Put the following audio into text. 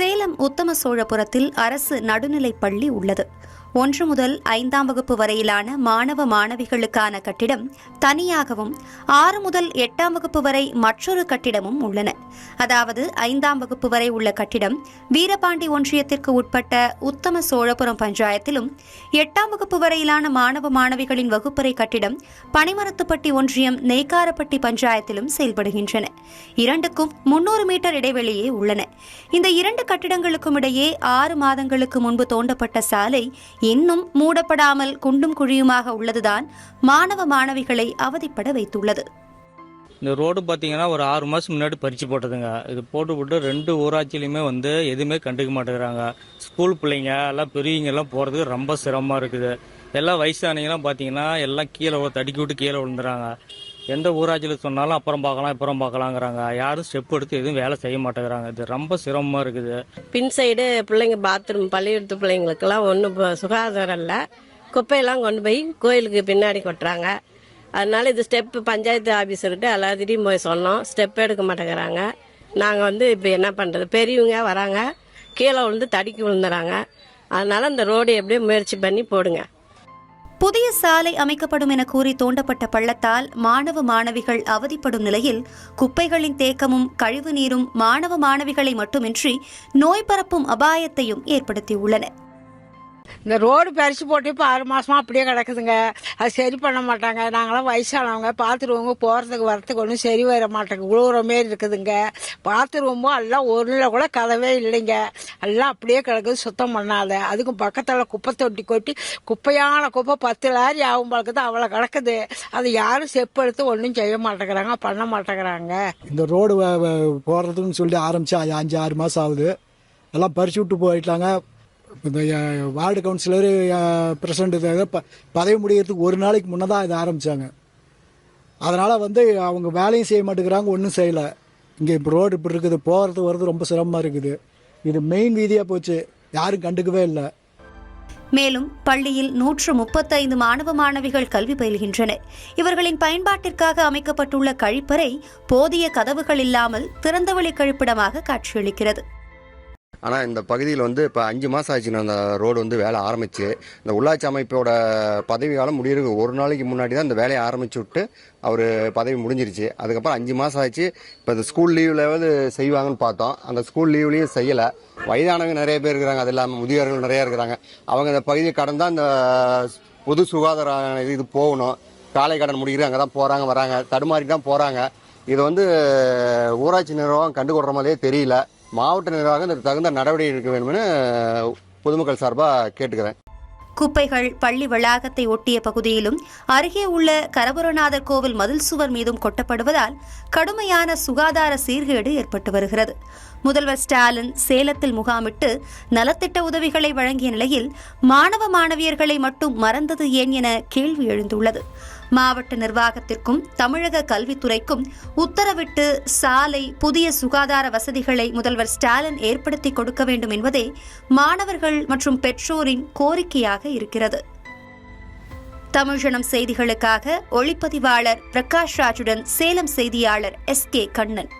সে சேலம் உத்தம சோழபுரத்தில் அரசு நடுநிலைப் பள்ளி உள்ளது. ஒன்று முதல் ஐந்தாம் வகுப்பு வரையிலான மாணவ மாணவிகளுக்கான கட்டிடம் தனியாகவும் ஆறு முதல் எட்டாம் வகுப்பு வரை மற்றொரு கட்டிடமும் உள்ளன. அதாவது ஐந்தாம் வகுப்பு வரை உள்ள கட்டிடம் வீரபாண்டி ஒன்றியத்திற்கு உட்பட்ட உத்தம சோழபுரம் பஞ்சாயத்திலும் எட்டாம் வகுப்பு வரையிலான மாணவ மாணவிகளின் வகுப்பறை கட்டிடம் பனிமரத்துப்பட்டி ஒன்றியம் நெய்க்காரப்பட்டி பஞ்சாயத்திலும் செயல்படுகின்றன. இரண்டுக்கும் முன்னூறு மீட்டர் இடைவெளியே உள்ளன. இந்த இரண்டு இருப்பிடங்களுக்கும் இடையே ஆறு மாதங்களுக்கு முன்பு தோண்டப்பட்ட சாலை இன்னும் மூடப்படாமல் குண்டும் குழியுமாக உள்ளதுதான் மாணவ மாணவிகளை அவதிப்பட வைத்துள்ளது. இந்த ரோடு பார்த்தீங்கன்னா ஒரு ஆறு மாதம் முன்னாடி பறிச்சு போட்டதுங்க. இது போட்டு போட்டு ரெண்டு ஊராட்சியிலையுமே வந்து எதுவுமே கண்டுக்க மாட்டேங்கிறாங்க. ஸ்கூல் பிள்ளைங்க எல்லாம் பெரியவங்க எல்லாம் போகிறதுக்கு ரொம்ப சிரமமாக இருக்குது. எல்லாம் வயசானவங்களாம் பார்த்தீங்கன்னா எல்லாம் கீழே தடுக்கி விட்டு கீழே விழுந்துறாங்க. எந்த ஊராட்சியில் சொன்னாலும் அப்புறம் பார்க்கலாம் அப்புறம் பார்க்கலாங்கிறாங்க. யாரும் ஸ்டெப் எடுத்து எதுவும் வேலை செய்ய மாட்டேங்கிறாங்க. இது ரொம்ப சிரமமாக இருக்குது. பின் சைடு பிள்ளைங்க பாத்ரூம் பள்ளிக்கூடத்து பிள்ளைங்களுக்கெல்லாம் ஒன்றும் சுகாதாரம் இல்லை. குப்பையெல்லாம் கொண்டு போய் கோயிலுக்கு பின்னாடி கொட்டுறாங்க. அதனால இது ஸ்டெப்பு பஞ்சாயத்து ஆஃபீஸர்கிட்ட எல்லாத்திட்டையும் போய் சொன்னோம். ஸ்டெப் எடுக்க மாட்டேங்கிறாங்க. நாங்கள் வந்து இப்போ என்ன பண்ணுறது பெரியவங்க வராங்க. கீழே விழுந்து தடிக்கி விழுந்துறாங்க. அதனால இந்த ரோடு எப்படியும் முயற்சி பண்ணி போடுங்க. புதிய சாலை அமைக்கப்படும் என கூறி தோண்டப்பட்ட பள்ளத்தால் மாணவ மாணவிகள் அவதிப்படும் நிலையில் குப்பைகளின் தேக்கமும் கழிவு நீரும் மாணவ மாணவிகளை மட்டுமின்றி நோய் பரப்பும் அபாயத்தையும் ஏற்படுத்தியுள்ளன. இந்த ரோடு பறிச்சு போட்டு இப்போ ஆறு மாசமா அப்படியே கிடக்குதுங்க. அது சரி பண்ண மாட்டாங்க. நாங்களாம் வயசானவங்க. பாத்ரூமுக்கு போகிறதுக்கு வரத்துக்கு ஒன்றும் சரி வர மாட்டேங்க. உழுவுற மாரி இருக்குதுங்க. பாத்ரூமும் எல்லாம் ஒரு கூட கதவே இல்லைங்க. எல்லாம் அப்படியே கிடக்குது. சுத்தம் பண்ணாத. அதுக்கும் பக்கத்தில் குப்பை தொட்டி கொட்டி குப்பையான குப்பை பத்து லாரி ஆகும் பழக்கத்தை அவ்வளோ கிடக்குது. அது யாரும் செப்பு எடுத்து ஒன்றும் செய்ய மாட்டேங்கிறாங்க. பண்ண மாட்டேங்கிறாங்க. இந்த ரோடு போடுறதுக்குன்னு சொல்லி ஆரம்பிச்சு அது அஞ்சு ஆறு மாதம் ஆகுது. எல்லாம் பறிச்சு விட்டு போயிட்டாங்க. இந்த வார்டு கவுன்சிலர் பிரசிடண்ட் ப பதவி முடிகிறதுக்கு ஒரு நாளைக்கு முன்னே தான் இதை ஆரம்பித்தாங்க அதனால் வந்து அவங்க வேலையும் செய்ய மாட்டேங்கிறாங்க ஒன்றும் செய்யலை. இங்கே இப்போ ரோடு இப்படி இருக்குது போகிறது வர்றது ரொம்ப சிரமமாக இருக்குது. இது மெயின் வீதியாக போச்சு. யாரும் கண்டுக்கவே இல்லை. மேலும் பள்ளியில் நூற்று முப்பத்தைந்து மாணவ மாணவிகள் கல்வி பயில்கின்றனர். இவர்களின் பயன்பாட்டிற்காக அமைக்கப்பட்டுள்ள கழிப்பறை போதிய கதவுகள் இல்லாமல் திறந்தவெளி கழிப்பிடமாக காட்சியளிக்கிறது. ஆனால் இந்த பகுதியில் வந்து இப்போ அஞ்சு மாதம் ஆச்சுன்னு அந்த ரோடு வந்து வேலை ஆரம்பிச்சு. இந்த உள்ளாட்சி அமைப்போட பதவி காலம் முடியறதுக்கு ஒரு நாளைக்கு முன்னாடி தான் இந்த வேலையை ஆரம்பிச்சு விட்டு அவர் பதவி முடிஞ்சிருச்சு. அதுக்கப்புறம் அஞ்சு மாதம் ஆச்சு இப்போ இந்த ஸ்கூல் லீவ்லாவது செய்வாங்கன்னு பார்த்தோம். அந்த ஸ்கூல் லீவ்லேயும் செய்யலை. வயதானவங்க நிறைய பேர் இருக்கிறாங்க. அது இல்லாமல் முதியோர்கள் நிறைய இருக்கிறாங்க. அவங்க இந்த பகுதியை கடந்தால் இந்த பொது சுகாதார இது போகணும். காலை கடன் முடிக்கிற அங்கே தான் போகிறாங்க வராங்க. தடுமாறி தான் போகிறாங்க இது வந்து ஊராட்சி நிர்வாகம் கண்டுகொடுற மாதிரியே தெரியல. மாவட்ட நிர்வாகம் இதற்கு தகுந்த நடவடிக்கை எடுக்க வேண்டும்னு பொதுமக்கள் சார்பாக கேட்டுக்கிறேன். குப்பைகள் பள்ளி வளாகத்தை ஒட்டிய பகுதியிலும் அருகே உள்ள கரபுரநாதர் கோவில் மதில் சுவர் மீதும் கொட்டப்படுவதால் கடுமையான சுகாதார சீர்கேடு ஏற்பட்டு வருகிறது. முதல்வர் ஸ்டாலின் சேலத்தில் முகாமிட்டு நலத்திட்ட உதவிகளை வழங்கிய நிலையில் மாணவ மாணவியர்களை மட்டும் மறந்தது ஏன் என கேள்வி எழுந்துள்ளது. மாவட்ட நிர்வாகத்திற்கும் தமிழக கல்வித்துறைக்கும் உத்தரவிட்டு சாலை புதிய சுகாதார வசதிகளை முதல்வர் ஸ்டாலின் ஏற்படுத்தி கொடுக்க வேண்டும் என்பதே மாணவர்கள் மற்றும் பெற்றோரின் கோரிக்கையாக இருக்கிறது. தமிழ்ஜனம் செய்திகளுக்காக ஒளிப்பதிவாளர் பிரகாஷ் ராஜுடன் சேலம் செய்தியாளர் எஸ் கே கண்ணன்.